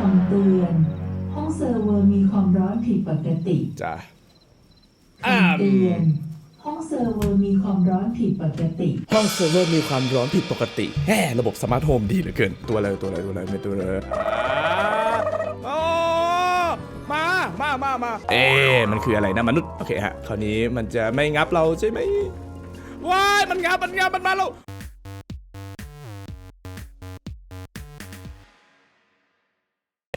คำเตือน ห้องเซิร์ฟเวอร์มีความร้อนผิดปกติจ้ะคำเตือน ห้องเซิร์ฟเวอร์มีความร้อนผิดปกติ ห้องเซิร์ฟเวอร์มีความร้อนผิดปกติแฮ่ระบบสมาร์ทโฮมดีเหลือเกิน ตัวอะไรตัวอะไรตัวอะไรไม่ตัวอะไรโอ้มา มา มา มา เอ๊ะมันคืออะไรนะมนุษย์ โอเคฮะ คราวนี้มันจะไม่งับเราใช่ไหมว้าย มันงับ มันงับ มันมาแล้ว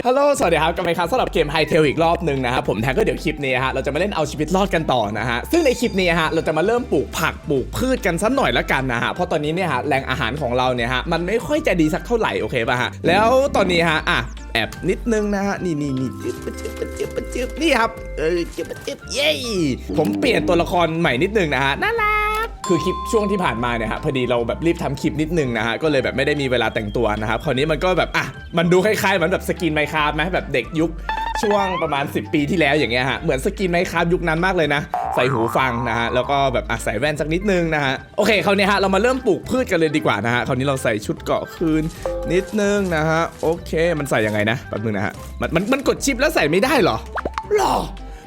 ฮัลโหล สวัสดีครับกลับมาอีกครั้งสำหรับเกมไฮเทลอีกรอบหนึ่งนะครับผมแทนก็เดี๋ยวคลิปนี้ฮะเราจะมาเล่นเอาชีวิตรอดกันต่อนะฮะซึ่งในคลิปนี้ฮะเราจะมาเริ่มปลูกผักปลูกพืชกันสักหน่อยละกันนะฮะเพราะตอนนี้เนี่ยฮะแหล่งอาหารของเราเนี่ยฮะมันไม่ค่อยจะดีสักเท่าไหร่โอเคป่ะฮะแล้วตอนนี้ฮะอะแอบนิดนึงนะฮะนี่นี่นี่จึ๊บจึ๊บจึ๊บจึ๊บนี่ครับเออจึ๊บจึ๊บเย้ผมเปลี่ยนตัวละครใหม่นิดนึงนะฮะน่ารัก คือคลิปช่วงที่ผ่านมาเนี่ยฮะพอดีเราแบบรีบทำคลิปนิดนึงนะฮะก็เลยแบบไม่ได้มีเวลาแต่งตัวนะครับคราวนี้มันก็แบบอะมันดูคล้ายๆเหมือนแบบสกินไมคราฟไหมแบบเด็กยุคช่วงประมาณ 10 ปีที่แล้วอย่างเงี้ยฮะเหมือนสกินไมคราฟยุคนั้นมากเลยนะ ใส่หูฟังนะฮะแล้วก็แบบอะใส่แว่นสักนิดนึงนะฮะโอเคคราวนี้ฮะเรามาเริ่มปลูกพืชกันเลยดีกว่านะฮะคราวนี้เราใส่ชุดเกาะคืนนิดนึงนะฮะโอเคมันใส่ยังไงนะแป๊บนึงนะฮะมันมันมันกดชิปแล้วใส่ไม่ได้หรอหรอ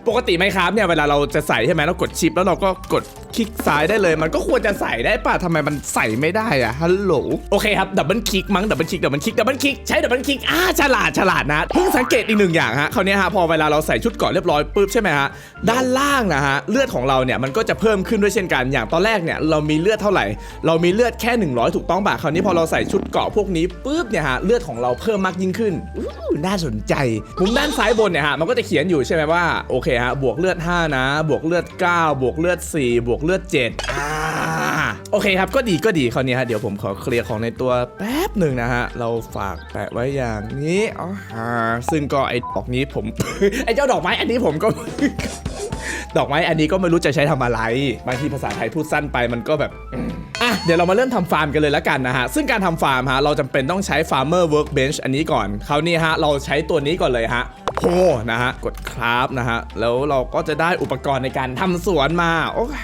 ปกติไหมครับเนี่ยเวลาเราจะใส่ใช่ไหมเรากดชิปแล้วเราก็กดคลิกซ้ายได้เลย มันก็ควรจะใส่ได้ป่ะทำไมมันใส่ไม่ได้อะฮัลโหลโอเคครับดับเบิลคลิกมั้งดับเบิลคลิกดับเบิลคลิกดับเบิลคลิกใช้ดับเบิลคลิกอ่าฉลาดฉลาดนะเพิ่งสังเกตอีกหนึ่งอย่างฮะคราวนี้ฮะพอเวลาเราใส่ชุดเกาะเรียบร้อยปุ๊บใช่ไหมฮะด้านล่างนะฮะเลือดของเราเนี่ยมันก็จะเพิ่มขึ้นด้วยเช่นกันอย่างตอนแรกเนี่ยเรามีเลือดเท่าไหร่ เรามีเลือดแค่ 100 ถูกต้องป่ะคราวนี้พอเราใส่ชุดเกาะพวกนี้ปุ๊บเนี่ยฮะเลือดของเราเพิ่มมากยิ่งขึ้นน่าสนใจมุมด้านซ้ายบนเนี่ยฮะมันก็จะเขียนอยู่ใช่ไหมว่าโอเคฮะ บวกเลือด 5 นะ บวกเลือด 9 บวกเลือด 4 บวกเลือด 7อ่าโอเคครับ ก็ดีก็ดีคราวนี้ฮะ เดี๋ยวผมขอเคลียร์ของในตัวแป๊บหนึ่งนะฮะ เราฝากแปะไว้อย่างนี้อ๋อฮะซึ่งก็ไอ้ดอกนี้ผม ไอ้เจ้าดอกไม้อันนี้ผมก็ ดอกไม้อันนี้ก็ไม่รู้จะใช้ทำอะไร บางทีภาษาไทยพูดสั้นไปมันก็แบบอะเดี๋ยวเรามาเริ่มทำฟาร์มกันเลยล้วกันนะฮะ ซึ่งการทำฟาร์มฮะเราจำเป็นต้องใช้ Farmer Workbench อันนี้ก่อนคราวนี้ฮะเราใช้ตัวนี้ก่อนเลยฮะโฮนะฮะ กดคราฟนะฮะ แล้วเราก็จะได้อุปกรณ์ในการทำสวนมา โอเค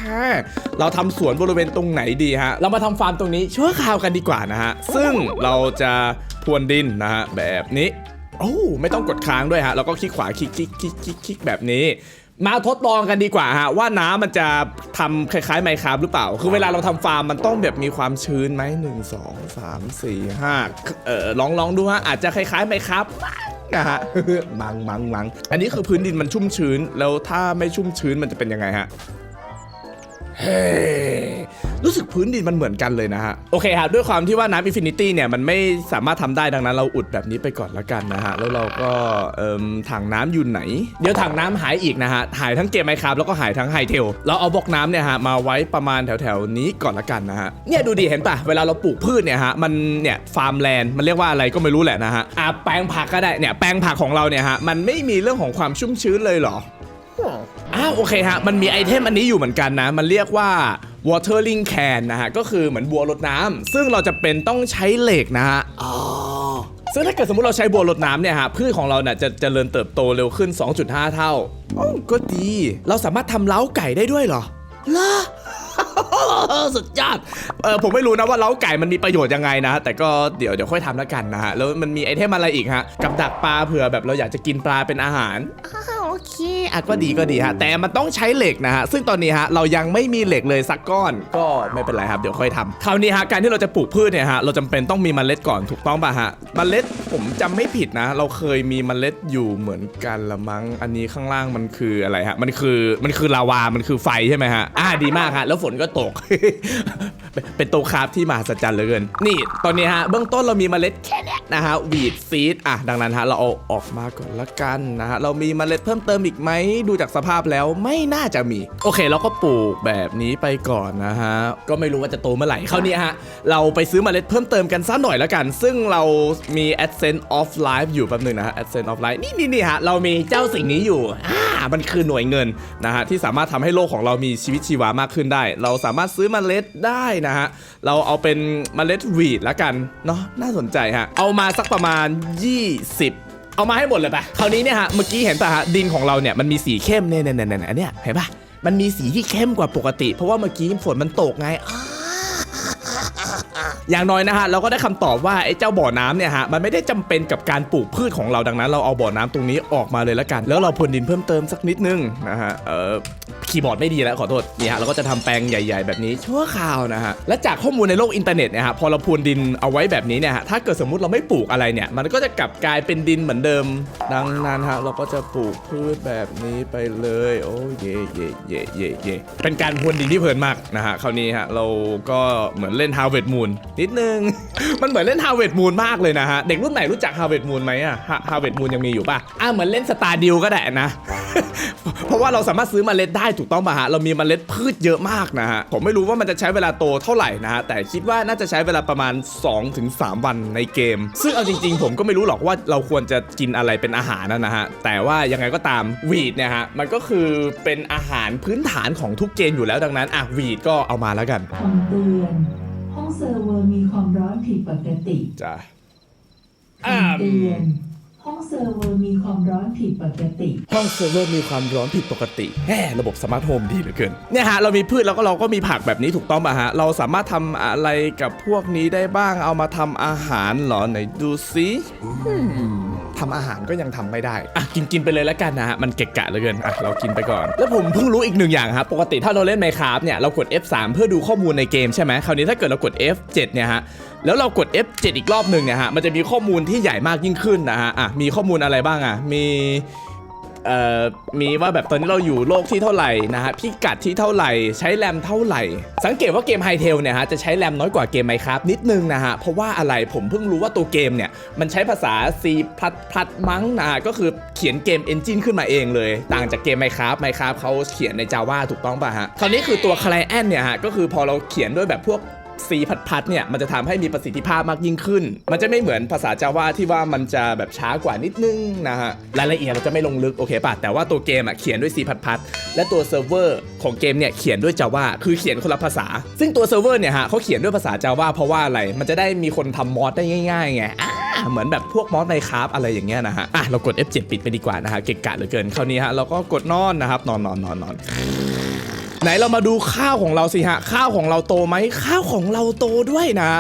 เราทำสวนบริเวณตรงไหนดีฮะ เรามาทำฟาร์มตรงนี้ชั่วคราวกันดีกว่านะฮะ ซึ่งเราจะพรวนดินนะฮะ แบบนี้ โอ้ ไม่ต้องกดค้างด้วยฮะแล้วก็คลิกขวาคลิกคลิกคลิกคลิกแบบนี้ มาทดลองกันดีกว่าฮะว่าน้ำมันจะทำคล้ายๆไมคราบหรือเปล่า คือเวลาเราทำฟาร์มมันต้องแบบมีความชื้นไหมหนึ่งสองสามสี่ห้าเออลองลองดูฮะอาจจะคล้ายๆไมคราฟนะฮะมังมังมังอันนี้คือพื้นดินมันชุ่มชื้น แล้วถ้าไม่ชุ่มชื้นมันจะเป็นยังไงฮะเฮ้ รู้สึกพื้นดินมันเหมือนกันเลยนะฮะ โอเคครับ ด้วยความที่ว่าน้ำอินฟินิตี้เนี่ย มันไม่สามารถทำได้ดังนั้นเราอุดแบบนี้ไปก่อนละกันนะฮะ แล้วเราก็เอ่มถังน้ำอยู่ไหน เดี๋ยวถังน้ำหายอีกนะฮะ หายทั้งเกมไมครับแล้วก็หายทั้งไฮเทล เราเอาบล็อกน้ำเนี่ยฮะ มาไว้ประมาณแถวๆนี้ก่อนละกันนะฮะ เนี่ยดูดิเห็นปะเวลาเราปลูกพืชเนี่ยฮะ มันเนี่ยฟาร์มแลนด์มันเรียกว่าอะไรก็ไม่รู้แหละนะฮะอะแปลงผักก็ได้เนี่ยแปลงผักของเราเนี่ยฮะมันไม่มีเรื่องของความชุ่มชื้นเลยเหรอ อ้าวโอเคฮะ มันมีไอเทมอันนี้อยู่เหมือนกันนะ มันเรียกว่า watering can นะฮะ ก็คือเหมือนบัวรดน้ำซึ่งเราจะเป็นต้องใช้เหล็กนะฮะอ๋อซึ่งถ้าเกิดสมมติเราใช้บัวรดน้ำเนี่ยฮะพืชของเราเนี่ยจะเจริญเติบโตเร็วขึ้น 2.5 เท่าอ๋อก็ดี เราสามารถทำเล้าไก่ได้ด้วยเหรอล่ะ สุดยอดเออผมไม่รู้นะว่าเล้าไก่มันมีประโยชน์ยังไงนะ แต่ก็เดี๋ยวเดี๋ยวค่อยทำแล้วกันนะฮะ แล้วมันมีไอเทมอะไรอีกฮะ กับดักปลาเผื่อแบบเราอยากจะกินปลาเป็นอาหารอ้าวโอ เคอะก็ดีก็ดีฮะ แต่มันต้องใช้เหล็กนะฮะ ซึ่งตอนนี้ฮะเรายังไม่มีเหล็กเลยสักก้อน ก็ไม่เป็นไรครับ เดี๋ยวค่อยทำคราวนี้ฮะการที่เราจะปลูกพืชเนี่ยฮะ เราจำเป็นต้องมีเมล็ดก่อนถูกต้องป่ะฮะ เมล็ดผมจำไม่ผิดนะ เราเคยมีเมล็ดอยู่เหมือนกันละมั้ง อันนี้ข้างล่างมันคืออะไรฮะ มันคือมันคือลาวา มันคือไฟใช่ไหมฮะ อ่าดีมากฮะ แล้วฝนก็ตกเป็นเป็นโตคราฟที่มหัศจรรย์เหลือเกิน นี่ ตอนนี้ฮะเบื้องต้นเรามีเมล็ดแค่นี้นะฮะวีดซีดอะดังนั้นฮะเราเอาออกมาก่อนละกันนะฮะเรามีเมล็ดเพิ่มเติมติมอีกไหมดูจากสภาพแล้วไม่น่าจะมี โอเคเราก็ปลูกแบบนี้ไปก่อนนะฮะ ก็ไม่รู้ว่าจะโตเมื่อไหร่คราวนี้ฮะ เราไปซื้อเมล็ดเพิ่มเติมกันสักหน่อยและกัน ซึ่งเรามี Adsense of Life อยู่แป๊บหนึงนะฮะ Adsense of Life นี่นี่นี่ฮะเรามีเจ้าสิ่งนี้อยู่อ่ามันคือหน่วยเงินนะฮะที่สามารถทำให้โลกของเรามีชีวิตชีวามากขึ้นได้ เราสามารถซื้อเมล็ดได้นะฮะเราเอาเป็นเมล็ดวีดละกันเนาะน่าสนใจฮะเอามาสักประมาณ 20 เอามาให้หมดเลยปะคราวนี้เนี่ยฮะเมื่อกี้เห็นปะฮะดินของเราเนี่ยมันมีสีเข้มเนี่ยเนี่ยเนี่ยเนี่ยอันเนี้ยเห็นปะมันมีสีที่เข้มกว่าปกติ เพราะว่าเมื่อกี้ฝนมันตกไงอ้า อย่างน้อยนะฮะเราก็ได้คำตอบว่าไอ้เจ้าบ่อน้ำเนี่ยฮะมันไม่ได้จำเป็นกับการปลูกพืชของเราดังนั้น เราเอาบ่อน้ำตรงนี้ออกมาเลยละกัน แล้วเราพรวนดินเพิ่มเติมสักนิดนึงนะฮะเออคีย์บอร์ดไม่ดีแล้วขอโทษนี่ฮะเราก็จะทำแปลงใหญ่ ๆ แบบนี้ชั่วคราวนะฮะและจากข้อมูลในโลกอินเทอร์เน็ตเนี่ยฮะพอเราพรวนดินเอาไว้แบบนี้เนี่ยฮะถ้าเกิดสมมุติเราไม่ปลูกอะไรเนี่ย มันก็จะกลับกลายเป็นดินเหมือนเดิม ดังนั้นฮะเราก็จะปลูกพืชแบบนี้ไปเลยโอ้เย่เย่เย่เย่เย่เป็นการพรวนดินที่เพลินมากนะฮะคราวนี้ฮะเราก็เหมือนเล่น Harvest Moon นิดนึง มันเหมือนเล่น Harvest Moon มากเลยนะฮะ เด็กรุ่นไหนรู้จัก Harvest Moon ไหมอะ Ha- Harvest Moon ยังมีอยู่ป่ะอะเหมือนเล่น Star Deal ก็ได้นะ เพราะว่าเราสามารถซื้อมเมล็ดได้ถูกต้องป่ะฮะ เรามีมเมล็ดพืชเยอะมากนะฮะ ผมไม่รู้ว่ามันจะใช้เวลาโตเท่าไหร่นะฮะ แต่คิดว่าน่าจะใช้เวลาประมาณ 2-3 วันในเกม ซึ่งเอาจริง ๆ ผมก็ไม่รู้หรอกว่าเราควรจะกินอะไรเป็นอาหารนะฮะ แต่ว่ายังไงก็ตามวีดเนี่ยฮะ มันก็คือเป็นอาหารพื้นฐานของทุกเกมอยู่แล้วดังนั้นอะวีดก็เอามาแล้วกันคำเตือน ห้องเซิร์ฟเวอร์มีความร้อนผิดปกติจ้ะคำเตือนห้องเซิร์ฟเวอร์มีความร้อนผิดปกติ ห้องเซิร์ฟเวอร์มีความร้อนผิดปกติแฮ่ระบบสมาร์ทโฮมดีเหลือเกิน เนี่ยฮะ เรามีพืชแล้วก็เราก็มีผักแบบนี้ถูกต้องป่ะฮะ เราสามารถทำอะไรกับพวกนี้ได้บ้าง เอามาทำอาหารเหรอไหนดูซิอืม ทำอาหารก็ยังทำไม่ได้อะกินกินไปเลยแล้วกันนะฮะมันเกะกะเหลือเกินอะเรากินไปก่อน แล้วผมเพิ่งรู้อีกหนึ่งอย่างครับปกติถ้าเราเล่นไมคราฟเนี่ยเรากด F3 เพื่อดูข้อมูลในเกมใช่ไหมคราวนี้ถ้าเกิดเรากด F7 เนี่ยฮะแล้วเรากด F7 อีกรอบหนึ่งเนี่ยฮะมันจะมีข้อมูลที่ใหญ่มากยิ่งขึ้นนะฮะอะมีข้อมูลอะไรบ้างอะมี เอ่อมีว่าแบบตอนนี้เราอยู่โลกที่เท่าไหร่นะฮะพิกัดที่เท่าไหร่ ใช้แรมเท่าไหร่ สังเกตว่าเกมไฮเทลเนี่ยฮะจะใช้แรมน้อยกว่าเกมไมครับนิดนึงนะฮะเพราะว่าอะไรผมเพิ่งรู้ว่าตัวเกมเนี่ยมันใช้ภาษา C พลัดพลัดมั้งนะะก็คือเขียนเกมเอนจินขึ้นมาเองเลย ต่างจากเกมไมครับไมครับเขาเขียนใน Java ถูกต้องป่ะฮะคราวนี้คือตัว Client เนี่ยฮะก็คือพอเราเขียนด้วยแบบพวก สีพัดๆเนี่ยมันจะทำให้มีประสิทธิภาพมากยิ่งขึ้น มันจะไม่เหมือนภาษา Java ที่ว่ามันจะแบบช้ากว่านิดนึงนะฮะรายละเอียดเราจะไม่ลงลึกโอเคป่ะแต่ว่าตัวเกมอะเขียนด้วย C พัดๆและตัวเซิร์ฟเวอร์ของเกมเนี่ยเขียนด้วย Java คือเขียนคนละภาษา ซึ่งตัวเซิร์ฟเวอร์เนี่ยฮะเขาเขียนด้วยภาษา Java เพราะว่าอะไรมันจะได้มีคนทำมอดได้ง่ายๆไงอ่าเหมือนแบบพวกมอดในคราฟอะไรอย่างเงี้ยนะฮะอะเรากด F7 ปิดไปดีกว่านะฮะเกะกะเหลือเกินคราวนี้ฮะเราก็กดนอนนะครับนอนนอนนอนนอน ไหนเรามาดูข้าวของเราสิฮะ ข้าวของเราโตไหมข้าวของเราโตด้วยนะ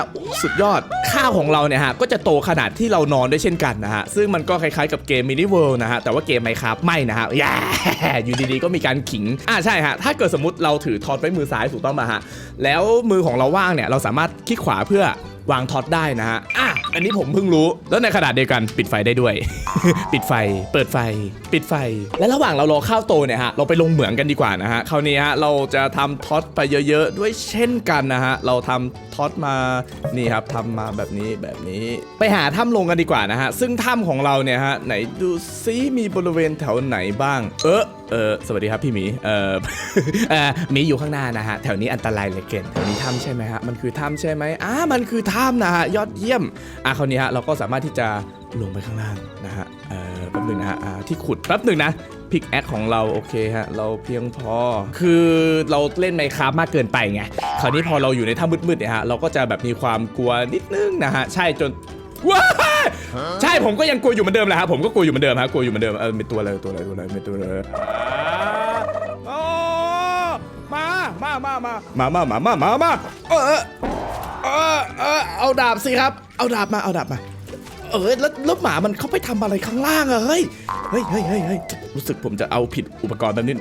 สุดยอดข้าวของเราเนี่ยฮะก็จะโตขนาดที่เรานอนด้วยเช่นกันนะฮะซึ่งมันก็คล้ายๆกับเกมมินิเวิลด์นะฮะแต่ว่าเกมไมครับไม่นะฮะแย่อยู่ดีๆก็มีการขิงอ่าใช่ฮะถ้าเกิดสมมติเราถือทอตไว้มือซ้ายถูกต้องป่ะฮะแล้วมือของเราว่างเนี่ยเราสามารถคลิกขวาเพื่อวางท็อตได้นะฮะอะ อันนี้ผมเพิ่งรู้ แล้วในขณะเดียวกันปิดไฟได้ด้วย ปิดไฟ เปิดไฟ ปิดไฟ และระหว่างเรารอข้าวโตเนี่ยฮะ เราไปลงเหมืองกันดีกว่านะฮะ คราวนี้ฮะ เราจะทำท็อตไปเยอะๆ ด้วยเช่นกันนะฮะ เราทำท็อตมา นี่ครับทำมาแบบนี้แบบนี้ ไปหาถ้ำลงกันดีกว่านะฮะ ซึ่งถ้ำของเราเนี่ยฮะ ไหนดูซิมีบริเวณแถวไหนบ้าง เออเออสวัสดีครับพี่หมีเออเออหมีอยู่ข้างหน้านะฮะ แถวนี้อันตรายเลือเกินแถวนี้ถ้ำใช่ไหมฮะ มันคือถ้ำใช่ไหมอ่ามันคือถ้ำนะฮะ ยอดเยี่ยมอะคราวนี้ฮะเราก็สามารถที่จะลงไปข้างล่างนะฮะเออแป๊บหนึ่งนะฮะอ่าที่ขุดแป๊บหนึ่งนะพิกแอคของเราโอเคฮะเราเพียงพอคือเราเล่นไมคราฟมากเกินไปไงคราวนี้พอเราอยู่ในถ้ำมืดๆเนี่ยฮะเราก็จะแบบมีความกลัวนิดนึงนะฮะใช่จนว้าใช่ผมก็ยังกลัวอยู่เหมือนเดิมแหละครับผมก็กลัวอยู่เหมือนเดิมฮะกลัวอยู่เหมือนเดิมเออเป็นตัวอะไรตัวอะไรตัวอะไรเป็นตัวอะไรมามามามามามามามามามาเออ เออเออเอาดาบสิครับ เอาดาบมา เอาดาบมา เออแล้วแล้วหมามันเข้าไปทำอะไรข้างล่างอะเฮ้ย เฮ้ยเฮ้ยเฮ้ยรู้สึกผมจะเอาผิดอุปกรณ์แบบนี้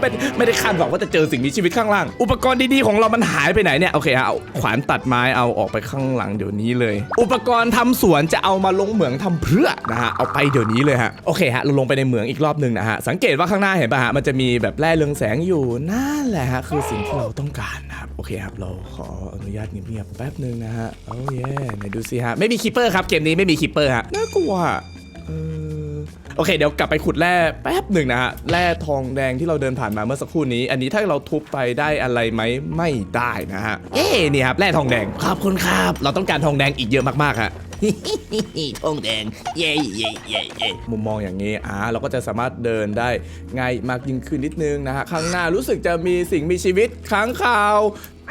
ไม่ไม่ได้คาดหวังว่าจะเจอสิ่งมีชีวิตข้างล่าง อุปกรณ์ดีๆของเรามันหายไปไหนเนี่ยโอเคฮะเอาขวานตัดไม้เอาออกไปข้างหลังเดี๋ยวนี้เลย อุปกรณ์ทำสวนจะเอามาลงเหมืองทำเพื่อนะฮะเอาไปเดี๋ยวนี้เลยฮะโอเคฮะเราลงไปในเหมืองอีกรอบหนึ่งนะฮะสังเกตว่าข้างหน้าเห็นป่ะฮะมันจะมีแบบแร่เรืองแสงอยู่นั่นแหละฮะคือสิ่งที่เราต้องการนะครับโอเคครับเราขออนุญาตเงียบๆแป๊บหนึ่งนะฮะโอ้ยไหนดูสิฮะไม่มีคิปเปอร์ครับเกมนี้ไม่มีคิปเปอร์ฮะน่ากลัวเออ โอเคเดี๋ยวกลับไปขุดแร่แป๊บหนึ่งนะฮะแร่ทองแดงที่เราเดินผ่านมาเมื่อสักครู่นี้ อันนี้ถ้าเราทุบไปได้อะไรไหมไม่ได้นะฮะเอ๊ะนี่ครับแร่ทองแดงขอบคุณครับเราต้องการทองแดงอีกเยอะมากๆฮะทองแดงเย่เย่เย่เย่มุมมองอย่างนี้อ่าเราก็จะสามารถเดินได้ง่ายมากยิ่งขึ้นนิดนึงนะฮะข้างหน้ารู้สึกจะมีสิ่งมีชีวิตค้างคาว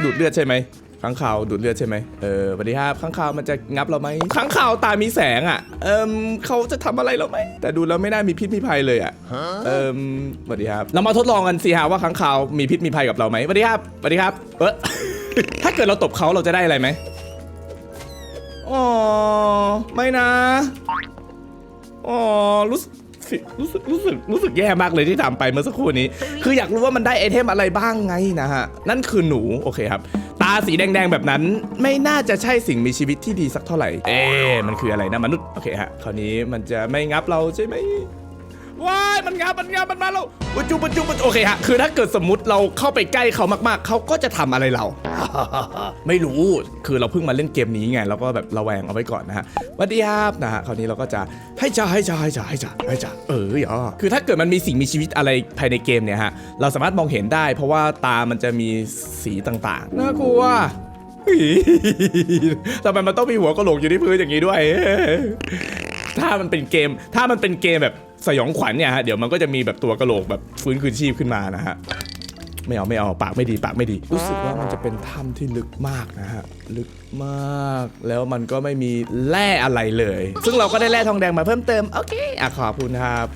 ดูดเลือดใช่ไหม ข้างข่าวดูดเลือดใช่ไหมเออสวัสดีครับข้างข่าวมันจะงับเราไหมข้างข่าวตามีแสงอะ เอิมเขาจะทำอะไรเราไหมแต่ดูแล้วไม่น่ามีพิษมีภัยเลยอะ เอิมสวัสดีครับ เรามาทดลองกันสิฮะว่าข้างข่าวมีพิษมีภัยกับเราไหมสวัสดีครับสวัสดีครับ เออถ้าเกิดเราตบเขาเราจะได้อะไรไหมอ๋อไม่นะอ๋อรู้สึก รู้สึกรู้สึกรู้สึกแย่มากเลยที่ทำไปเมื่อสักครู่นี้ คืออยากรู้ว่ามันได้ไอเทมอะไรบ้างไงนะฮะ นั่นคือหนูโอเคครับ ตาสีแดงๆแบบนั้น ไม่น่าจะใช่สิ่งมีชีวิตที่ดีสักเท่าไหร่ เอ๊ะมันคืออะไรนะมนุษย์โอเคฮะคราวนี้มันจะไม่งับเราใช่ไหม ว้ายมันงับมันงับมันมาเราปัจจุปัจจุปัจจุโอเคฮะคือถ้าเกิดสมมติเราเข้าไปใกล้เขามากๆ เขาก็จะทำอะไรเรา ไม่รู้คือเราเพิ่งมาเล่นเกมนี้ไงเราก็แบบระแวงเอาไว้ก่อนนะฮะสวัสดีครับนะฮะคราวนี้เราก็จะให้จ่าให้จ่าให้จ่าให้จ่าให้จ่าเอออย่าคือถ้าเกิดมันมีสิ่งมีชีวิตอะไรภายในเกมเนี่ยฮะเราสามารถมองเห็นได้ เพราะว่าตามันจะมีสีต่างๆน่ากลัวทำไมมันต้องมีหัวกะโหลกอยู่ที่พื้นอย่างนี้ด้วย ถ้ามันเป็นเกม ถ้ามันเป็นเกมแบบ สยองขวัญเนี่ยฮะเดี๋ยวมันก็จะมีแบบตัวกระโหลกแบบฟื้นคืนชีพขึ้นมานะฮะไม่เอาไม่เอาปากไม่ดีปากไม่ดี รู้สึกว่ามันจะเป็นถ้ำที่ลึกมากนะฮะลึกมากแล้วมันก็ไม่มีแร่อะไรเลย ซึ่งเราก็ได้แร่ทองแดงมาเพิ่มเติมโอเคอะขอบคุณครับ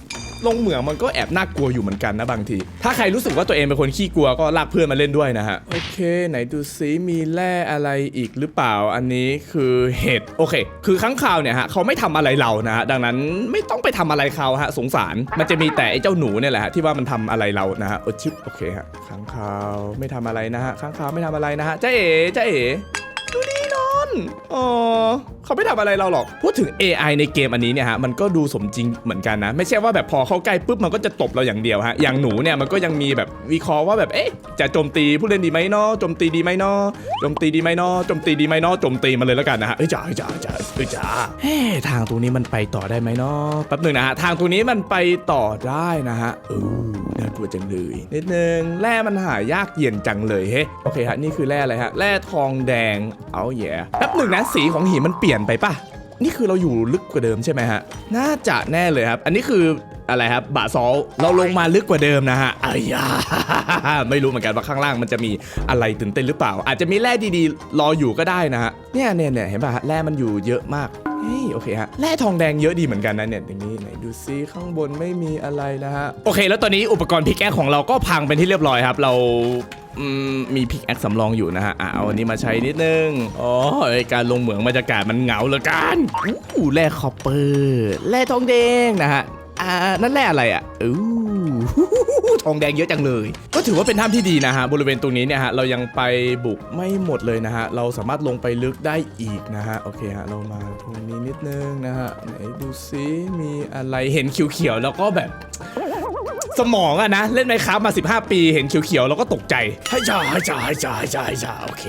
ลงเหมืองมันก็แอบน่ากลัวอยู่เหมือนกันนะบางที ถ้าใครรู้สึกว่าตัวเองเป็นคนขี้กลัวก็ลากเพื่อนมาเล่นด้วยนะฮะ โอเค ไหนดูซิมีแร่อะไรอีกหรือเปล่า อันนี้คือเห็ด โอเค คือข้างคาวเนี่ยฮะเขาไม่ทำอะไรเรานะฮะ ดังนั้นไม่ต้องไปทำอะไรเขาฮะสงสาร มันจะมีแต่ไอ้เจ้าหนูเนี่ยแหละฮะที่ว่ามันทำอะไรเรานะฮะโอชิบโอเคฮะข้างคาวไม่ทำอะไรนะฮะข้างคาวไม่ทำอะไรนะฮะจ้าเอ๋จ้าเอ๋ อ๋อเขาไม่ทำอะไรเราหรอก พูดถึง AI ในเกมอันนี้เนี่ยฮะ มันก็ดูสมจริงเหมือนกันนะ ไม่ใช่ว่าแบบพอเข้าใกล้ปุ๊บมันก็จะตบเราอย่างเดียวฮะ อย่างหนูเนี่ยมันก็ยังมีแบบวิเคราะห์ว่าแบบเอ๊ะจะโจมตีผู้เล่นดีไหมเนาะโจมตีดีไหมเนาะโจมตีดีไหมเนาะโจมตีดีไหมเนาะโจมตีมาเลยแล้วกันนะฮะเอ้ยจ้าเอ้ยจ้าเอ้ยจ้าเอ้ยจ้าเฮ้ทางตรงนี้มันไปต่อได้ไหมเนาะแป๊บหนึ่งนะฮะทางตรงนี้มันไปต่อได้นะฮะเออน่ากลัวจังเลยนิดนึงแร่มันหายากเย็นจังเลยเฮ้โอเคฮะนี่คือแร่อะไรฮะแร่ทองแดงเอาแย่ป๊บหนึ่งนะสีของหินมันเปลี่ยนไปป่ะ นี่คือเราอยู่ลึกกว่าเดิมใช่ไหมฮะ น่าจะแน่เลยครับ อันนี้คืออะไรครับบาซอลเราลงมาลึกกว่าเดิมนะฮะอ้ยาไม่รู้เหมือนกันว่าข้างล่างมันจะมีอะไรตื่นเต้นหรือเปล่า อาจจะมีแร่ดีๆ รออยู่ก็ได้นะฮะเนี่ยเนี่ยเนี่ยเห็นป่ะฮะแร่มันอยู่เยอะมากเฮ้ยโอเคฮะแร่ทองแดงเยอะดีเหมือนกันนะเนี่ยอย่างนี้ไหนดูซิข้างบนไม่มีอะไรนะฮะโอเค แล้วตอนนี้อุปกรณ์พิกแอคของเราก็พังเป็นที่เรียบร้อยครับ เรา มีพิกแอคสำรองอยู่นะฮะอะเอาอันนี้มาใช้นิดนึงอ๋อการลงเหมืองบรรยากาศมันเหงาเหลือเกันอู้แร่คอปเปอร์แร่ทองแดงนะฮะอ่านั่นแร่อะไรอะอู้หูทองแดงเยอะจังเลย ก็ถือว่าเป็นถ้ำที่ดีนะฮะ บริเวณตรงนี้เนี่ยฮะ เรายังไปบุกไม่หมดเลยนะฮะ เราสามารถลงไปลึกได้อีกนะฮะ โอเคฮะ เรามาตรงนี้นิดนึงนะฮะ ไหนดูซิมีอะไรเห็นเขียวๆแล้วก็แบบ สมองอะนะ เล่นไมครับมา 15 ปีเห็นเขียวๆแล้วก็ตกใจให้จ่าให้จ่าให้จ่าให้จ่าให้จ่าโอเค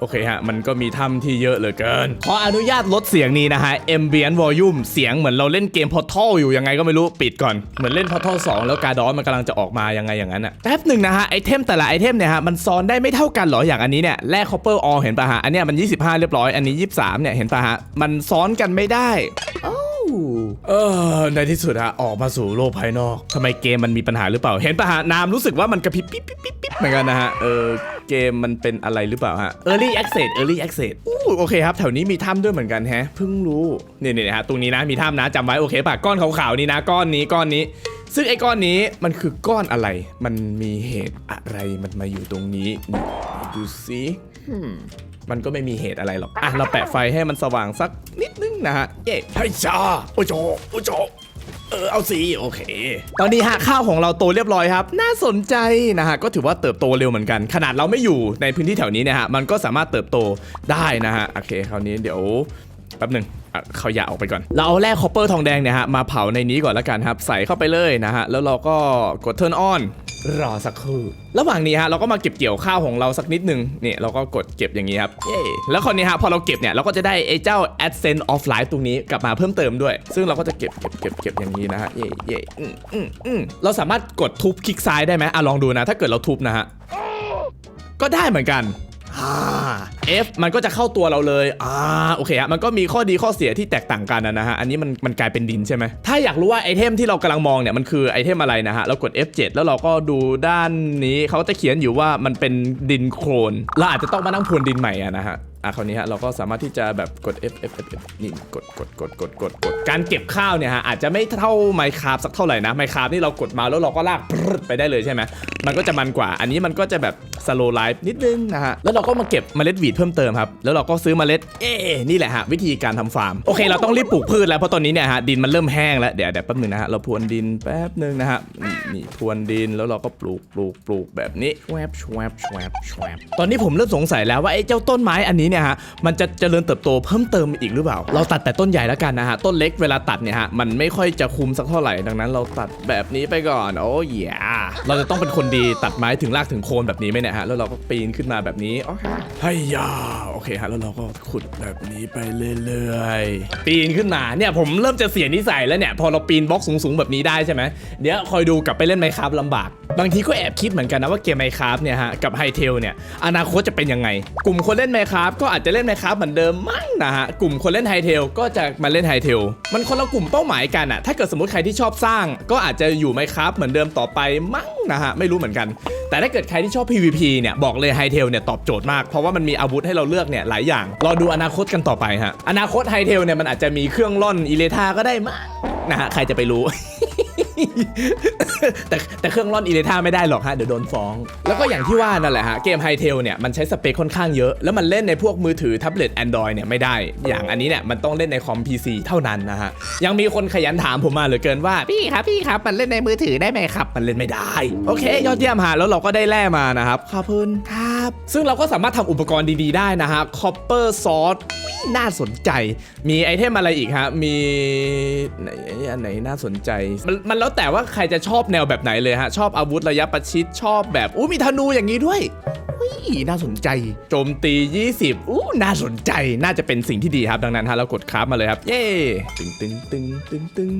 โอเคฮะ มันก็มีถ้ำที่เยอะเหลือเกิน ขออนุญาตลดเสียงนี้นะฮะ ambient volume เสียงเหมือนเราเล่นเกม Portal อยู่ยังไงก็ไม่รู้ปิดก่อน เหมือนเล่น Portal 2 แล้วการดอนมันกำลังจะออกมายังไงอย่างนั้นอะแป๊บหนึ่งนะฮะไอเทมแต่ละไอเทมเนี่ยฮะมันซ้อนได้ไม่เท่ากันเหรออย่างอันนี้เนี่ยแร่ copper ore เห็นปะฮะอันเนี้ยมัน 25 เรียบร้อยอันนี้ 23เนี่ยเห็นปะฮะมันซ้อนกันไม่ได้ เออในที่สุดฮะออกมาสู่โลกภายนอกทำไมเกมมันมีปัญหาหรือเปล่า เห็นปะฮะนามรู้สึกว่ามันกระพริบปิ๊บปิ๊บปิ๊บปิ๊บเหมือนกันนะฮะ เออ เกมมันเป็นอะไรหรือเปล่าฮะ Early Access Early Access อู้โอเคครับ แถวนี้มีถ้ำด้วยเหมือนกันแฮะ เพิ่งรู้ เนี่ยเนี่ยฮะ ตรงนี้นะ มีถ้ำนะจำไว้โอเคป่ะก้อนขาวๆนี่นะ ก้อนนี้ ก้อนนี้ ซึ่งไอ้ก้อนนี้มันคือก้อนอะไร มันมีเหตุอะไรมันมาอยู่ตรงนี้นี่ดูสิอืมมันก็ไม่มีเหตุอะไรหรอก อะ เราแปะไฟให้มันสว่างสักนิดนึงนะฮะ เย้ให้จ้าโอ้โจโอ้โจเออเอาสิโอเค ตอนนี้ฮะข้าวของเราโตเรียบร้อยครับ น่าสนใจนะฮะก็ถือว่าเติบโตเร็วเหมือนกัน ขนาดเราไม่อยู่ในพื้นที่แถวนี้เนี่ยฮะมันก็สามารถเติบโตได้นะฮะโอเค คราวนี้เดี๋ยว แป๊บหนึ่งอะเขาอยาออกไปก่อน เราเอาแร่คอปเปอร์ทองแดงเนี่ยฮะ มาเผาในนี้ก่อนแล้วกันครับ ใส่เข้าไปเลยนะฮะ แล้วเราก็กด turn on รอสักครู่ ระหว่างนี้ฮะเราก็มาเก็บเกี่ยวข้าวของเราสักนิดหนึ่งเนี่ยเราก็กดเก็บอย่างนี้ครับ เย้แล้วคราวนี้ฮะพอเราเก็บเนี่ยเราก็จะได้ไอ้เจ้า Ascent of Life ตรงนี้กลับมาเพิ่มเติมด้วย ซึ่งเราก็จะเก็บเก็บเก็บเก็บอย่างนี้นะฮะเย่เย่อืมอืมอืมเราสามารถกดทุบคลิกซ้ายได้ไหมอะลองดูนะ ถ้าเกิดเราทุบนะฮะก็ได้เหมือนกันอ่า F มันก็จะเข้าตัวเราเลยอ่าโอเคฮะมันก็มีข้อดีข้อเสียที่แตกต่างกันนะฮะอันนี้มันมันกลายเป็นดินใช่ไหมถ้าอยากรู้ว่าไอเทมที่เรากำลังมองเนี่ยมันคือไอเทมอะไรนะฮะเรากด F7 แล้วเราก็ดูด้านนี้เขาจะเขียนอยู่ว่ามันเป็นดินโคลนเราอาจจะต้องมานั่งพรวนดินใหม่อะนะฮะ อะคราวนี้ฮะเราก็สามารถที่จะแบบกด F F F F นี่กดกดกดกดกดกดการเก็บข้าวเนี่ยฮะอาจจะไม่เท่าไมคาฟสักเท่าไหร่นะไมคาฟนี่เรากดมาแล้วเราก็ลากไปได้เลยใช่ไหมมันก็จะมันกว่า อันนี้มันก็จะแบบสโลไลฟ์นิดนึงนะฮะแล้วเราก็มาเก็บเมล็ดวีดเพิ่มเติมครับแล้วเราก็ซื้อเมล็ดเอ๊ะนี่แหละฮะวิธีการทำฟาร์มโอเค เราต้องรีบปลูกพืชแล้วเพราะตอนนี้เนี่ยฮะดินมันเริ่มแห้งแล้วเดี๋ยวเดี๋ยวแป๊บนึงนะฮะเราพรวนดินแป๊บนึงนะฮะนี่พรวนดินแล้วเราก็ปลูกปลูกปลูกแบบนี้แวบแชวบแวบแชวบตอนนี้ผมเริ่มสงสัยแล้วว่าไอ้เจ้าต้นไม้อันนี้เนี่ยฮะมันจะเจริญเติบโตเพิ่มเติมอีกหรือเปล่า เราตัดแต่ต้นใหญ่แล้วกันนะฮะต้นเล็กเวลาตัดเนี่ยฮะมันไม่ค่อยจะคุมสักเท่าไหร่ดังนั้น เราตัดแบบนี้ไปก่อนโอ้ยเราจะต้องเป็นคนดีตัดไม้ถึงรากถึงโคนแบบนี้ไหมเนี่ยฮะแล้วเราก็ปีนขึ้นมาแบบนี้โอเคเฮ้ยยาโอเคฮะแล้วเราก็ขุดแบบนี้ไปเรื่อยๆปีนขึ้นมาเนี่ยผมเริ่มจะเสียนิสัยแล้วเนี่ยพอเราปีนบล็อกสูงๆแบบนี้ได้ใช่ไหมเดี๋ยวคอยดูกลับไปเล่นไมครับลำบากบางทีก็แอบคิดเหมือนกันนะว่าเกมไมครับเนี่ยฮะกับไฮเทลเนี่ยอนาคตจะเป็นยังไง กลุ่มคนเล่นไมครับก็็อาจจะเล่นไมครับเหมือนเดิมมั้งนะฮะกลุ่มคนเล่นไฮเทลก็จะมาเล่นไฮเทลมันคนละกลุ่มเป้าหมายกันอะถ้าเกิดสมมติใครที่ชอบสร้าง ก็อาจจะอยู่ไมครับเหมือนเดิมต่อไปมั้งนะฮะไม่รู้เหมือนกัน แต่ถ้าเกิดใครที่ชอบ PVP เนี่ยบอกเลยไฮเทลเนี่ยตอบโจทย์มากเพราะว่ามันมีอาวุธให้เราเลือกเนี่ยหลายอย่างรอดูอนาคตกันต่อไปฮะอนาคตไฮเทลเนี่ยมันอาจจะมีเครื่องล่อนอิเลทาก็ได้มั้งนะฮะใครจะไปรู้ แต่แต่เครื่องร่อนอิเลท่าไม่ได้หรอกฮะ เดี๋ยวโดนฟ้อง แล้วก็อย่างที่ว่านั่นแหละฮะ เกมไฮเทลเนี่ย มันใช้สเปคค่อนข้างเยอะ แล้วมันเล่นในพวกมือถือแท็บเล็ต Android เนี่ยไม่ได้ อย่างอันนี้เนี่ยมันต้องเล่นในคอม PC เท่านั้นนะฮะ ยังมีคนขยันถามผมมาเหลือเกินว่า พี่ครับพี่ครับ มันเล่นในมือถือได้ไหมครับ มันเล่นไม่ได้ โอเค ยอดเยี่ยมฮะแล้วเราก็ได้แร่มานะครับขอบคุณครับ ซึ่งเราก็สามารถทำอุปกรณ์ดีๆได้นะฮะ copper sword อุ๊ย น่าสนใจ มีไอเทมอะไรอีกฮะ มีไหนอันไหนน่าสนใจ มันมันแล้วแต่ว่าใครจะชอบแนวแบบไหนเลยฮะ ชอบอาวุธระยะประชิดชอบแบบอู้มีธนูอย่างนี้ด้วยอุ้ยน่าสนใจ โจมตี 20 อู้ น่าสนใจ น่าจะเป็นสิ่งที่ดีครับ ดังนั้นฮะเรากดคราฟมาเลยครับ เย้ ตึงตึงตึงตึงตึง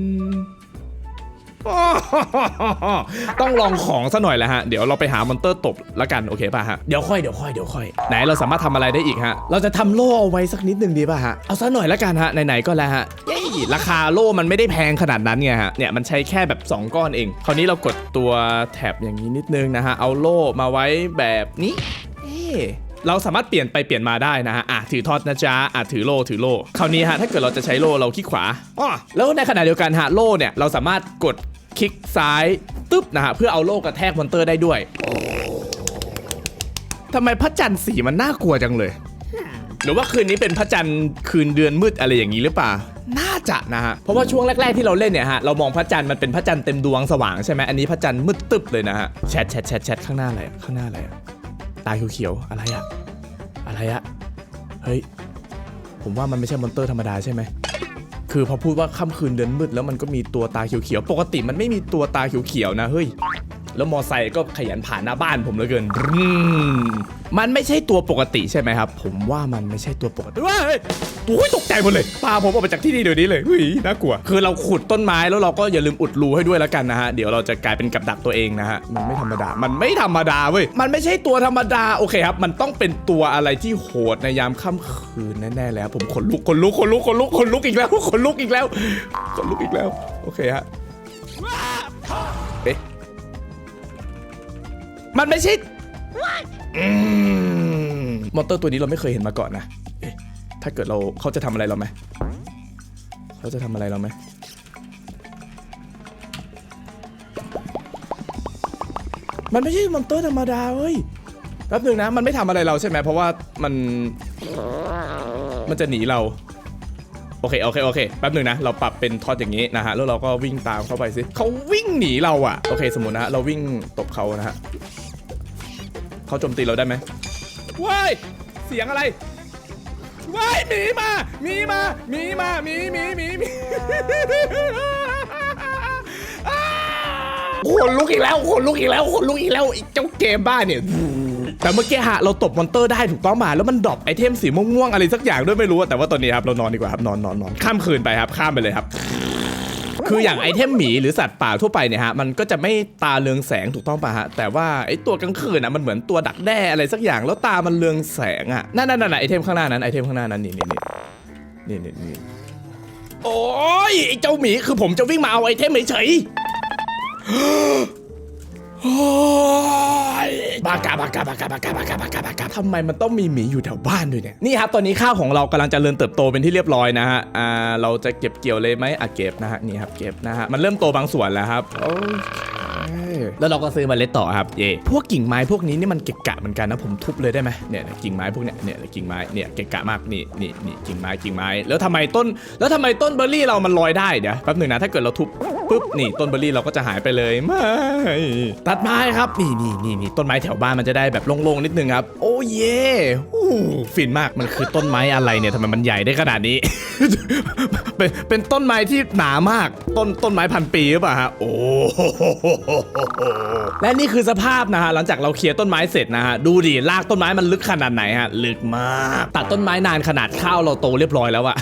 ต้องลองของซะหน่อยแหละฮะ เดี๋ยวเราไปหามอนเตอร์ตบละกันโอเคป่ะฮะ เดี๋ยวค่อยเดี๋ยวค่อยเดี๋ยวค่อย ไหนเราสามารถทำอะไรได้อีกฮะ เราจะทำโล่เอาไว้สักนิดนึงดีป่ะฮะ เอาซะหน่อยละกันฮะ ไหนๆก็แล้วฮะเย้ราคาโล่มันไม่ได้แพงขนาดนั้นไงฮะ เนี่ยมันใช้แค่แบบ 2 ก้อนเอง คราวนี้เรากดตัวแท็บอย่างนี้นิดนึงนะฮะ เอาโล่มาไว้แบบนี้ เอ๊ะเราสามารถเปลี่ยนไปเปลี่ยนมาได้นะฮะ อะถือทอดนะจ๊ะ อะถือโล่ถือโล่ คราวนี้ฮะถ้าเกิดเราจะใช้โล่เราคลิกขวาอ้อแล้วในขณะเดียวกันฮะโล่เนี่ยเราสามารถกด คลิกซ้ายตึ๊บนะฮะเพื่อเอาโล่กระแทกมอนเตอร์ได้ด้วยทำไมพระจันทร์สีมันน่ากลัวจังเลย หรือว่าคืนนี้เป็นพระจันทร์คืนเดือนมืดอะไรอย่างนี้หรือเปล่า น่าจะนะฮะ เพราะว่าช่วงแรก ๆ ที่เราเล่นเนี่ยฮะ เรามองพระจันทร์มันเป็นพระจันทร์เต็มดวงสว่างใช่ไหมอันนี้พระจันทร์มืดตึ๊บเลยนะฮะ แชทแชทแชทแชทข้างหน้าอะไร ข้างหน้าอะไร ตาเขียวๆ อะไรอะอะไรอะเฮ้ย ผมว่ามันไม่ใช่มอนเตอร์ธรรมดาใช่ไหม คือพอพูดว่าค่ำคืนเดือนมืดแล้วมันก็มีตัวตาเขียวๆ ปกติมันไม่มีตัวตาเขียวๆนะเฮ้ย แล้วมอไซค์ก็ขยันผ่านหน้าบ้านผมเหลือเกินมมันไม่ใช่ตัวปกติใช่ไหมครับ ผมว่ามันไม่ใช่ตัวปกติว้ายโอ้ยตกใจหมดเลยปาผมออกมาจากที่นี่เดี๋ยวนี้เลยเฮ้ยน่ากลัว คือเราขุดต้นไม้แล้วเราก็อย่าลืมอุดรูให้ด้วยแล้วกันนะฮะเดี๋ยวเราจะกลายเป็นกับดักตัวเองนะฮะมันไม่ธรรมดา มันไม่ธรรมดาเว้ยมันไม่ใช่ตัวธรรมดาโอเคครับ มันต้องเป็นตัวอะไรที่โหดในยามค่ำคืนแน่ๆแล้วผมขนลุกขนลุกขนลุกขนลุกขนลุกอีกแล้วขนลุกอีกแล้วขนลุกอีกแล้ว โอเคฮะเอ๊ะ มันไม่ใช่อืมมอนเตอร์ตัวนี้เราไม่เคยเห็นมาก่อนนะเอ๊ะถ้าเกิดเราเขาจะทำอะไรเราไหมเขาจะทำอะไรเราไหมมันไม่ใช่มอนเตอร์ธรรมดาเว้ยแป๊บหนึงนะ มันไม่ทำอะไรเราใช่ไหมเพราะว่ามัน มันจะหนีเรา โอเค โอเค โอเค แป๊บหนึงนะ เราปรับเป็นทอดอย่างนี้นะฮะ แล้วเราก็วิ่งตามเข้าไปสิ เขาวิ่งหนีเราอะโอเค สมมตินะฮะ เราวิ่งตบเขานะฮะ เขาโจมตีเราได้ไหมว้ายเสียงอะไรว้ายหมีมาหมีมาหมีมาหมีหมีหมีหมีอ้าขนลุกอีกแล้วขนลุกอีกแล้วขนลุกอีกแล้วไอ้เจ้าเกมบ้าเนี่ยแต่เมื่อกี้ฮะเราตบมอนเตอร์ได้ถูกต้องมาแล้วมันดรอปไอเทมสีม่วงๆอะไรสักอย่างด้วยไม่รู้อะแต่ว่าตอนนี้ครับเรานอนดีกว่าครับนอนนอนนอนข้ามคืนไปครับข้ามไปเลยครับ คืออย่างไอเทมหมีหรือสัตว์ป่าทั่วไปเนี่ยฮะมันก็จะไม่ตาเรืองแสงถูกต้องป่ะฮะแต่ว่าไอตัวกลางคืนอะมันเหมือนตัวดักแด้อะไรสักอย่างแล้วตามันเรืองแสงอะนั่นนั่นนั่นไอเทมข้างหน้านั้นไอเทมข้างหน้านั้นนี่นี่นี่นี่นี่นี่โอ้ยไอเจ้าหมีคือผมจะวิ่งมาเอาไอเทมเฉย บากาบากาบากาบากาบากาบากาบากาทำไมมันต้องมีหมีอยู่แถวบ้านด้วยเนี่ย นี่ครับตอนนี้ข้าวของเรากำลังจเจริญเติบโตเป็นที่เรียบร้อยนะฮะ อ่า เราจะเก็บเกี่ยวเลยไหมอะเก็บนะฮะ นี่ครับเก็บนะฮะ มันเริ่มโตบางส่วนแล้วครับ โอเค แล้วเราก็ซื้อมาเล็ดต่อครับเย่พวกกิ่งไม้พวกนี้นี่มันเกะกะเหมือนกันนะผมทุบเลยได้ไหมเนี่ยนะกิ่งไม้พวกเนี้ยเนี่ยกิ่งไม้เนี่ยเกะกะมากนี่นี่นี่กิ่งไม้กิ่งไม้ แล้วทำไมต้น แล้วทำไมต้นเบอร์รี่เรามันลอยได้เดี๋ยวแป๊บหนึ่งนะถ้าเกิดเราทุบปุ๊บนี่ต้นเบอร์รี่เราก็จะหายไปเลยไม่ตัดไม้ครับนี่นี่นี่นี่ต้นไม้แถวบ้านมันจะได้แบบโล่งๆนิดนึงครับ โอ้เย่อู้ฟินมากมันคือต้นไม้อะไรเนี่ยทำไมมันใหญ่ได้ขนาดนี้ เป็นเป็นต้นไม้ที่หนามากต้นต้นไม้พันปีหรือเปล่าฮะโอ้และนี่คือสภาพนะฮะหลังจากเราเคลียร์ต้นไม้เสร็จนะฮะดูดิรากต้นไม้มันลึกขนาดไหนฮะลึกมาก ตัดต้นไม้นานขนาดข้าวเราโตเรียบร้อยแล้วอะ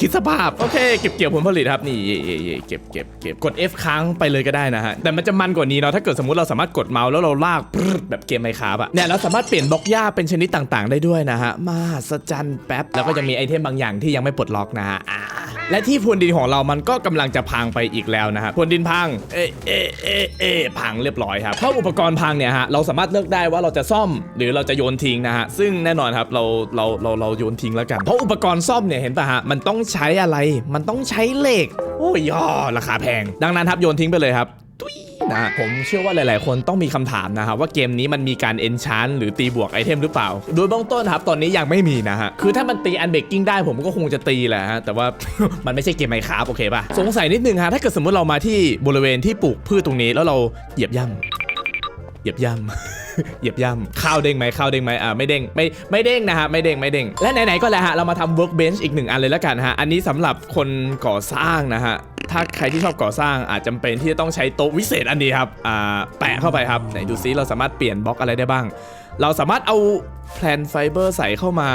คิดสภาพ โอเค เก็บเกี่ยวผลผลิตครับนี่เย่เย่เย่เก็บเก็บเก็บกด F ค้างไปเลยก็ได้นะฮะแต่มันจะมันกว่านี้เนาะถ้าเกิดสมมติเราสามารถกดเมาส์แล้วเราลากแบบเกมไมค์คราฟอะเนี่ยเราสามารถเปลี่ยนบล็อกหญ้าเป็นชนิดต่างๆ ได้ด้วยนะฮะมาสจันแป๊บแล้วก็จะมีไอเทมบางอย่างที่ยังไม่ปลดล็อกนะฮะและที่พรวนดินของเรามันก็กำลังจะพังไปอีกแล้วนะฮะพรวนดินพังเอะเอะเอเอพังเรียบร้อยครับเพราะอุปกรณ์พังเนี่ยฮะเราสามารถเลือกได้ว่าเราจะซ่อมหรือเราจะโยนทิ้งนะฮะซึ่งแน่นอนครับเราเราเราเราโยนทิ้งแล้วกันเพราะอุปกรณ์ซ่อมเนี่ยเห็นป่ะฮะมันต้องใช้อะไร มันต้องใช้เหล็กโอ้ยอราคาแพง ดังนั้นครับโยนทิ้งไปเลยครับ ตุ้ยนะผมเชื่อว่าหลายๆ คนต้องมีคำถามนะครับว่าเกมนี้มันมีการเอนชานหรือตีบวกไอเทมหรือเปล่า โดยเบื้องต้นครับตอนนี้ยังไม่มีนะฮะ คือถ้ามันตีอันเบรกกิ้งได้ผมก็คงจะตีแหละฮะ แต่ว่ามันไม่ใช่เกมไมค้าโอเคป่ะ สงสัยนิดนึงฮะ ถ้าเกิดสมมติเรามาที่บริเวณที่ปลูกพืชตรงนี้แล้วเราเหยียบย่ำเหยียบย่ำ เหยียบย่ำข้าวเด้งไหมข้าวเด้งไหมอ่าไม่เด้งไม่ไม่เด้งนะฮะไม่เด้งไม่เด้งและไหนๆก็แล้วฮะเรามาทำ workbench อีกหนึ่งอันเลยแล้วกันฮะอันนี้สำหรับคนก่อสร้างนะฮะถ้าใครที่ชอบก่อสร้างอาจจำเป็นที่จะต้องใช้โต๊ะวิเศษอันนี้ครับอ่าแปะเข้าไปครับไหนดูซิเราสามารถเปลี่ยนบล็อกอะไรได้บ้าง เราสามารถเอาแผ่นไฟเบอร์ใส่เข้ามา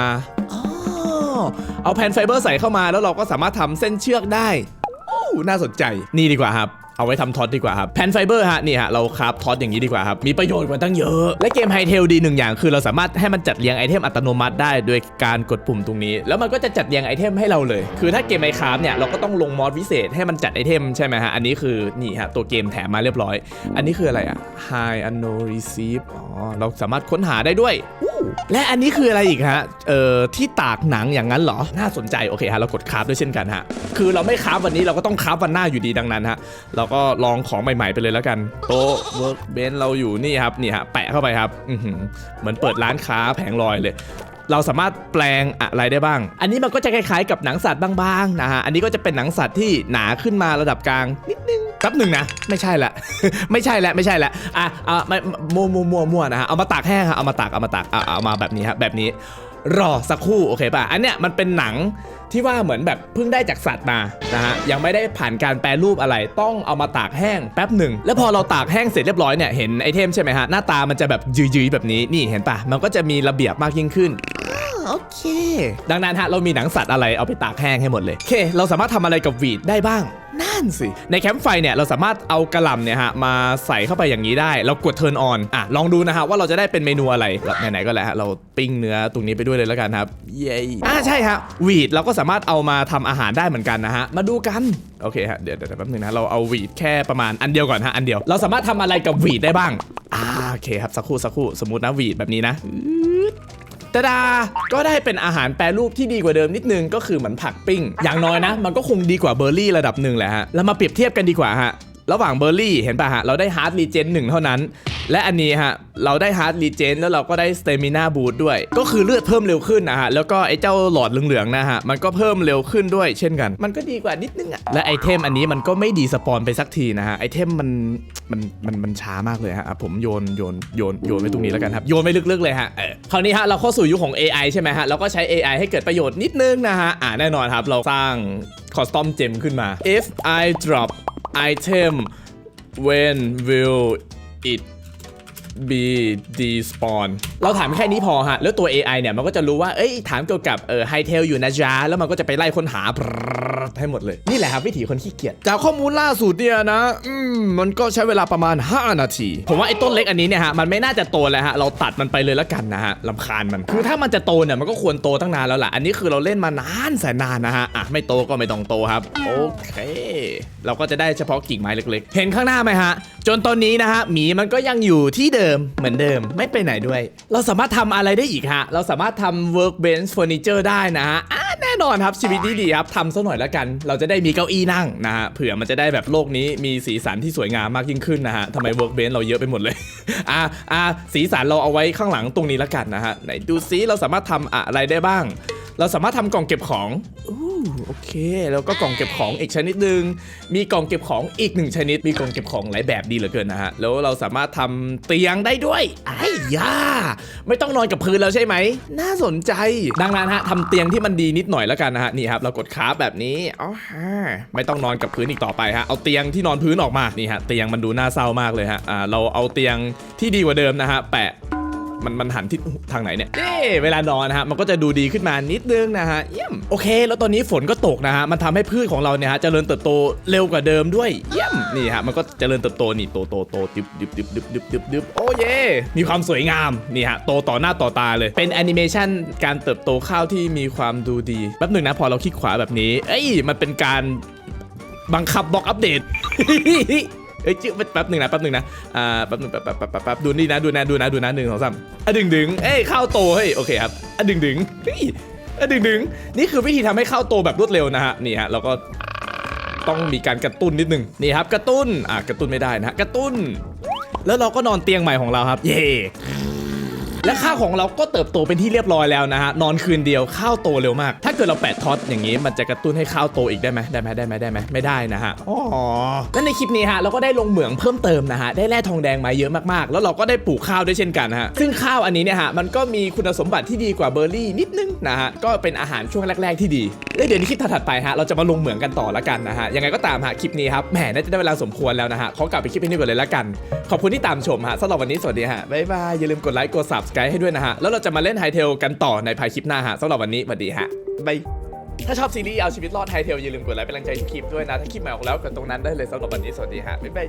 อ๋อเอาแผ่นไฟเบอร์ใส่เข้ามาแล้วเราก็สามารถทำเส้นเชือกได้ น่าสนใจ นี่ดีกว่าครับ เอาไว้ทำท็อตดีกว่าครับแผ่นไฟเบอร์ฮะนี่ฮะเราคราฟท็อตอย่างนี้ดีกว่าครับมีประโยชน์กว่าตั้งเยอะ และเกมไฮเทลดีหนึ่งอย่าง คือเราสามารถให้มันจัดเรียงไอเทมอัตโนมัติได้โดยการกดปุ่มตรงนี้ แล้วมันก็จะจัดเรียงไอเทมให้เราเลย คือถ้าเกมไมคราฟเนี่ยเราก็ต้องลงมอดพิเศษให้มันจัดไอเทมใช่ไหมฮะอันนี้คือนี่ฮะตัวเกมแถมมาเรียบร้อย อันนี้คืออะไรอะ High Unknown Receive อ๋อเราสามารถค้นหาได้ด้วยและอันนี้คืออะไรอีกฮะ เอ่อ ที่ตากหนังอย่างนั้นเหรอ น่าสนใจ โอเคฮะ เรากดคราฟด้วยเช่นกันฮะ คือเราไม่คราฟวันนี้เราก็ต้องคราฟวันหน้าอยู่ดีดังนั้นฮะ เราราก็ลองของใหม่ๆไปเลยแล้วกันโต๊ะเวิร์กเบนเราอยู่นี่ครับนี่ฮะแปะเข้าไปครับอเหมือนเปิดร้านค้าแผงลอยเลยเราสามารถแปลงอะไรได้บ้าง อันนี้มันก็จะคล้ายๆกับหนังสัตว์บางๆนะฮะ อันนี้ก็จะเป็นหนังสัตว์ที่หนาขึ้นมาระดับกลางนิดนึงแป๊บหนึ่งนะ ไม่ใช่ละ ไม่ใช่ละ ไม่ใช่ละ อะอะไม่มัวมัวมัวมัวนะฮะ เอามาตากแห้งครับเอามาตาก เอามาตาก เอามาแบบนี้ครับแบบนี้ รอสักครู่โอเคป่ะ อันเนี้ยมันเป็นหนังที่ว่าเหมือนแบบเพิ่งได้จากสัตว์มานะฮะยังไม่ได้ผ่านการแปรรูปอะไรต้องเอามาตากแห้งแป๊บหนึ่ง แล้วพอเราตากแห้งเสร็จเรียบร้อยเนี่ยเห็นไอเทมใช่ไหมฮะหน้าตามันจะแบบยืยๆแบบนี้นี่เห็นป่ะมันก็จะมีระเบียบมากยิ่งขึ้นโอเค ดังนั้นฮะเรามีหนังสัตว์อะไรเอาไปตากแห้งให้หมดเลยโอเค เราสามารถทำอะไรกับวีดได้บ้าง นั่นสิ ในแคมป์ไฟเนี่ยเราสามารถเอากระหล่ำเนี่ยฮะมาใส่เข้าไปอย่างนี้ได้ เรากด turn on อะลองดูนะฮะว่าเราจะได้เป็นเมนูอะไรแล้วไหนๆก็แล้วฮะเราปิ้งเนื้อตรงนี้ไปด้วยเลยแล้วกันครับ เย้อ่าใช่ฮะวีดเราก็สามารถเอามาทำอาหารได้เหมือนกันนะฮะ มาดูกัน โอเคฮะเดี๋ยวเดี๋ยวแป๊บนึงนะเราเอาวีดแค่ประมาณอันเดียวก่อนฮะอันเดียว เราสามารถทำอะไรกับวีดได้บ้างอ่าโอเคครับสักครู่สักครู่สมมตินะวีดแบบนี้นะ ตาดา ก็ได้เป็นอาหารแปรรูปที่ดีกว่าเดิมนิดนึงก็คือเหมือนผักปิ้ง อย่างน้อยนะ มันก็คงดีกว่าเบอร์รี่ระดับหนึ่งแหละฮะแล้วมาเปรียบเทียบกันดีกว่าฮะ ระหว่างเบอร์รี่เห็นป่ะฮะ เราได้ฮาร์ดรีเจนหนึ่งเท่านั้น และอันนี้ฮะ เราได้ฮาร์ดรีเจนแล้วเราก็ได้สเตมินาบูทด้วย ก็คือเลือดเพิ่มเร็วขึ้นนะฮะ แล้วก็ไอ้เจ้าหลอดเหลืองๆนะฮะ มันก็เพิ่มเร็วขึ้นด้วยเช่นกัน มันก็ดีกว่านิดนึงอะและไอเทมอันนี้มันก็ไม่ดีสปอนไปสักทีนะฮะ ไอเทมมันมันมันมันช้ามากเลยฮะอะผมโยนโยนโยนโยนไว้ตรงนี้แล้วกันครับ โยนไปลึกๆเลยฮะ เออ คราวนี้ฮะเราเข้าสู่ยุคของ AI ใช่ไหมฮะ เราก็ใช้ AI ให้เกิดประโยชน์นิดนึงนะฮะ อ่าแน่นอนครับ เราสร้างคอสตอมเจมขึ้นมา if I drop item when will it be despawn เราถามแค่นี้พอฮะ แล้วตัว AI เนี่ย มันก็จะรู้ว่า เอ้ย ถามเกี่ยวกับเออไฮเทลอยู่นะจ๊ะแล้วมันก็จะไปไล่ค้นหาให้หมดเลย นี่แหละครับวิถีคนขี้เกียจ จากข้อมูลล่าสุดเนี่ยนะ อืม มันก็ใช้เวลาประมาณ 5 นาที ผมว่าไอ้ต้นเล็กอันนี้เนี่ยฮะ มันไม่น่าจะโตแล้วฮะ เราตัดมันไปเลยแล้วกันนะฮะลำคาญมัน คือถ้ามันจะโตเนี่ย มันก็ควรโตตั้งนานแล้วล่ะ อันนี้คือเราเล่นมานานแสนนานนะฮะ อะ ไม่โตก็ไม่ต้องโตครับ โอเค เราก็จะได้เฉพาะกิ่งไม้เล็ก ๆ เห็นข้างหน้าไหมฮะ จนตอนนี้นะฮะ หมีมันก็ยังอยู่ที่เดิมเหมือนเดิมไม่ไปไหนด้วย เราสามารถทำอะไรได้อีกฮะ เราสามารถทำ workbench furniture ได้นะฮะอ่าแน่นอนครับชีวิตดีๆครับทำซะหน่อยแล้วกัน เราจะได้มีเก้าอี้นั่งนะฮะเผื่อมันจะได้แบบโลกนี้มีสีสันที่สวยงามมากยิ่งขึ้นนะฮะทำไม workbench เราเยอะไปหมดเลย อ่าอ่าสีสันเราเอาไว้ข้างหลังตรงนี้แล้วกันนะฮะไหนดูซิเราสามารถทำอะไรได้บ้าง เราสามารถทำกล่องเก็บของอู้โอเค แล้วก็กล่องเก็บของอีกชนิดหนึ่งมีกล่องเก็บของอีกหนึ่งชนิด มีกล่องเก็บของหลายแบบดีเหลือเกินนะฮะ แล้วเราสามารถทำเตียงได้ด้วยไอ้ย่า ไม่ต้องนอนกับพื้นแล้วใช่ไหม น่าสนใจ ดังนั้นฮะทำเตียงที่มันดีนิดหน่อยแล้วกันนะฮะ นี่ครับ เรากดคราฟแบบนี้อ๋อฮะไม่ต้องนอนกับพื้นอีกต่อไปฮะ เอาเตียงที่นอนพื้นออกมา นี่ฮะ เตียงมันดูน่าเศร้ามากเลยฮะ อ่า เราเอาเตียงที่ดีกว่าเดิมนะฮะ แปะ มันมันหันทิศทางไหนเนี่ยเอ้เวลานอนนะฮะมันก็จะดูดีขึ้นมานิดนึงนะฮะเยี่ยมโอเค แล้วตอนนี้ฝนก็ตกนะฮะมันทำให้พืชของเราเนี่ยฮะเจริญเติบโตเร็วกว่าเดิมด้วยเยี่ยมนี่ฮะมันก็เจริญเติบโตนี่โตโตโตดิบดิบดิบดิบดิบดิบดิบโอ้เย่มีความสวยงามนี่ฮะโตต่อหน้าต่อตาเลยเป็นแอนิเมชันการเติบโตข้าวที่มีความดูดีแป๊บหนึ่งนะพอเราคลิกขวาแบบนี้ เอ้ยมันเป็นการบังคับบล็อกอัปเดต เอ้ยจื้อแป๊บหนึ่งนะแป๊บหนึ่งนะอ่าแป๊บหนึ่งแป๊บแป๊บแป๊บแป๊บดูนี่นะดูนะดูนะดูนะหนึ่งสองสามอะดึงดึงเอ้ยข้าวโตเฮ้ยโอเคครับอะดึงดึงเฮ้ยอะดึงดึงนี่คือวิธีทำให้ข้าวโตแบบรวดเร็วนะฮะนี่ฮะเราก็ต้องมีการกระตุ้นนิดนึงนี่ครับกระตุ้นอะกระตุ้นไม่ได้นะฮะกระตุ้น แล้วเราก็นอนเตียงใหม่ของเราครับ เย่ และข้าวของเราก็เติบโตเป็นที่เรียบร้อยแล้วนะฮะนอนคืนเดียวข้าวโตเร็วมาก ถ้าเกิดเราแปะท็อตอย่างนี้มันจะกระตุ้นให้ข้าวโตอีกได้ไหมได้ไหมได้ไหมได้ไหมไม่ได้นะฮะอ๋อและในคลิปนี้ฮะเราก็ได้ลงเหมืองเพิ่มเติมนะฮะได้แร่ทองแดงมาเยอะมากๆ แล้วเราก็ได้ปลูกข้าวด้วยเช่นกันนะฮะซึ่งข้าวอันนี้เนี่ยฮะมันก็มีคุณสมบัติที่ดีกว่าเบอร์รี่นิดนึงนะฮะก็เป็นอาหารช่วงแรก ๆที่ดีแล้วเดี๋ยวในคลิปถัดๆไปฮะเราจะมาลงเหมืองกันต่อละกันนะฮะยังไงก็ตามฮะคลิปนี้ครับแหมน่าจะได้เวลาสมควรแล้วนะฮะขอกลับไปคลิปนี้ก่อนเลยละกัน ขอบคุณที่ตามชมฮะสำหรับวันนี้สวัสดีฮะบ๊ายบายอย่าลืมกดไลค์กด subscribe ให้ด้วยนะฮะ แล้วเราจะมาเล่นไฮเทลกันต่อในภายคลิปหน้าฮะสำหรับวันนี้สวัสดีฮะบายถ้าชอบซีรีส์เอาชีวิตรอดไฮเทลอย่าลืมกดไลค์เป็นกำลังใจทุกคลิปด้วยนะ ถ้าคลิปใหม่ออกแล้วกดตรงนั้นได้เลยสำหรับวันนี้สวัสดีฮะบ๊ายบาย